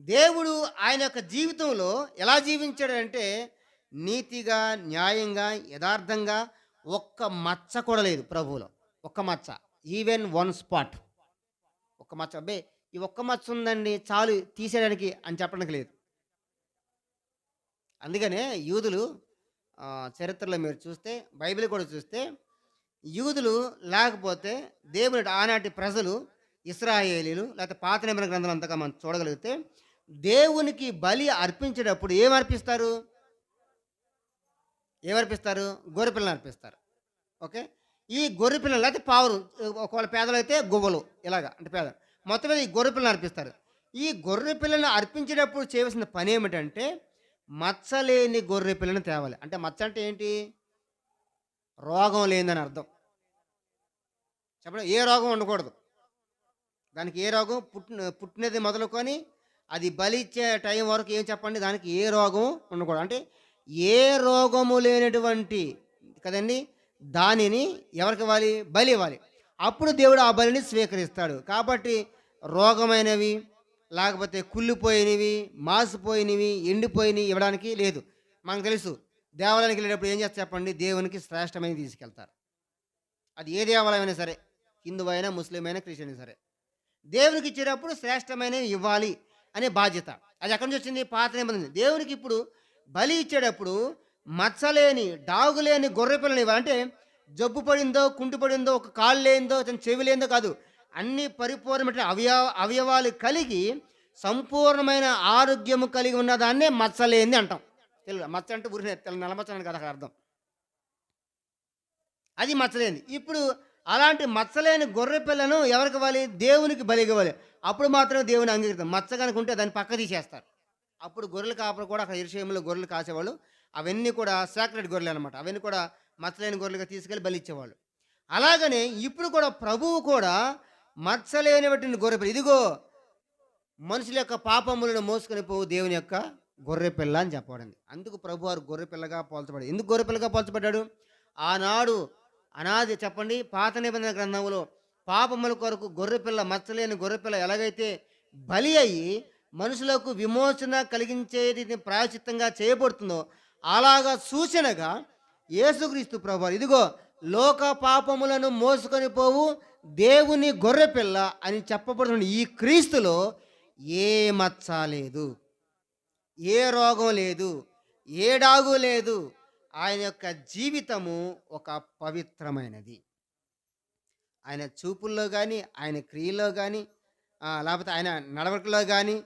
దేవుడు ఆయన యొక్క జీవితంలో ఎలా జీవించాడంటే నీతిగా న్యాయంగా యథార్థంగా ఒక్క మచ్చ కూడా లేదు ప్రభువులో. ఒక్క మచ్చ. ఈవెన్ వన్ స్పాట్ ఒక్క మచ్చ. అబ్బే ఈ ఒక్క మచ్చ ఉందండి చాలు తీసేయడానికి అని చెప్పడానికి లేదు. అందుకనే యూదులు చరిత్రలో మీరు చూస్తే బైబిల్ కూడా చూస్తే యూదులు లేకపోతే దేవుని ఆనాటి ప్రజలు ఇస్రాయేలీలు లేకపోతే పాత నిబంధన గ్రంథాలు అంతగా మనం చూడగలిగితే దేవునికి బలి అర్పించేటప్పుడు ఏం అర్పిస్తారు? ఏమర్పిస్తారు గొర్రెపిల్లని అర్పిస్తారు. ఓకే? ఈ గొర్రెపిల్లలు అయితే పావురు ఒకవేళ పేదలు అయితే గువ్వలు ఇలాగా అంటే పేద. మొత్తం మీద ఈ గొర్రెపిల్లని అర్పిస్తారు. ఈ గొర్రెపిల్లని అర్పించేటప్పుడు చేయవలసిన పని ఏమిటంటే మచ్చలేని గొర్రెపిల్లని తేవాలి. అంటే మచ్చ అంటే ఏంటి? రోగం లేదని అర్థం. చెప్పండి ఏ రోగం ఉండకూడదు. దానికి ఏ రోగం? పుట్టిన పుట్టినది మొదలుకొని అది బలి ఇచ్చే టైం వరకు ఏం చెప్పండి? దానికి ఏ రోగం ఉండకూడదు. అంటే ఏ రోగము లేనటువంటి కదండి? దానిని ఎవరికి ఇవ్వాలి? బలి ఇవ్వాలి. అప్పుడు దేవుడు ఆ బలిని స్వీకరిస్తాడు. కాబట్టి రోగమైనవి లేకపోతే కుళ్ళిపోయినవి మాసిపోయినవి ఎండిపోయినవి ఇవ్వడానికి లేదు. మనకు తెలుసు. దేవాలయానికి వెళ్ళేటప్పుడు ఏం చేస్తారు చెప్పండి? దేవునికి శ్రేష్టమైన తీసుకెళ్తారు. అది ఏ దేవాలయమైనా సరే హిందువైనా అయినా ముస్లిం అయినా క్రిస్టియన్ సరే. దేవునికి ఇచ్చేటప్పుడు శ్రేష్టమైనవి ఇవ్వాలి. అనే బాధ్యత. అది ఎక్కడి నుంచి వచ్చింది? పాత నిబంధన దేవునికి ఇప్పుడు బలి ఇచ్చేటప్పుడు మచ్చలేని డాగులేని గొర్రె పిల్లని ఇవ్వాలంటే జబ్బు పడిందో కుంటి పడిందో ఒక కాళ్ళు లేనిదో తన చెవి లేనిదో కాదు అన్ని పరిపూర్ణమైన అవయవ అవయవాలు కలిగి సంపూర్ణమైన ఆరోగ్యము కలిగి ఉన్న దాన్నే మచ్చలేంది అంటాం. తెలుగు మచ్చ అంటే ఊరినే తెల్ల మచ్చ అని కదా అర్థం. అది మచ్చలేంది ఇప్పుడు అలాంటి మచ్చలేని గొర్రె పిల్లను ఎవరికి ఇవ్వాలి? దేవునికి బలి ఇవ్వాలి. అప్పుడు మాత్రం దేవుని అంగీకరిస్తాం మచ్చ కనుక ఉంటే దాన్ని పక్క తీసేస్తారు. అప్పుడు గొర్రెలు కాపలు కూడా అక్కడ ఇరుషయంలో గొర్రెలు కాసేవాళ్ళు. అవన్నీ కూడా సాక్రెడ్ గొర్రెలు అనమాట అవన్నీ కూడా మచ్చలేని గొర్రెలుగా తీసుకెళ్ళి బలి ఇచ్చేవాళ్ళు. అలాగనే ఇప్పుడు కూడా ప్రభువు కూడా మచ్చలేనివటువంటి గొర్రె పిల్ల ఇదిగో మనుషుల యొక్క పాపములను మోసుకొని పోవు దేవుని యొక్క గొర్రె పిల్ల అని చెప్పబడింది. అందుకు ప్రభు వారు గొర్రె పిల్లగా పోల్చబడి ఎందుకు గొర్రె పిల్లగా పోల్చబడ్డాడు? ఆనాడు అనాది చెప్పండి పాత నిబంధన గ్రంథంలో పాపముల కొరకు గొర్రెపిల్ల మచ్చలేని గొర్రెపిల్ల ఎలాగైతే బలి అయ్యి మనుషులకు విమోచన కలిగించేది ప్రాయచిత్తంగా చేయబడుతుందో అలాగా సూచనగా యేసుక్రీస్తు ప్రభు ఇదిగో లోక పాపములను మోసుకొని పోవు దేవుని గొర్రెపిల్ల అని చెప్పబడుతున్న ఈ క్రీస్తులో ఏ మచ్చ లేదు ఏ రోగం లేదు ఏ డాగు లేదు ఆయన యొక్క జీవితము ఒక పవిత్రమైనది. ఆయన చూపుల్లో కానీ ఆయన క్రియల్లో కానీ లేకపోతే ఆయన నడవడికలో కానీ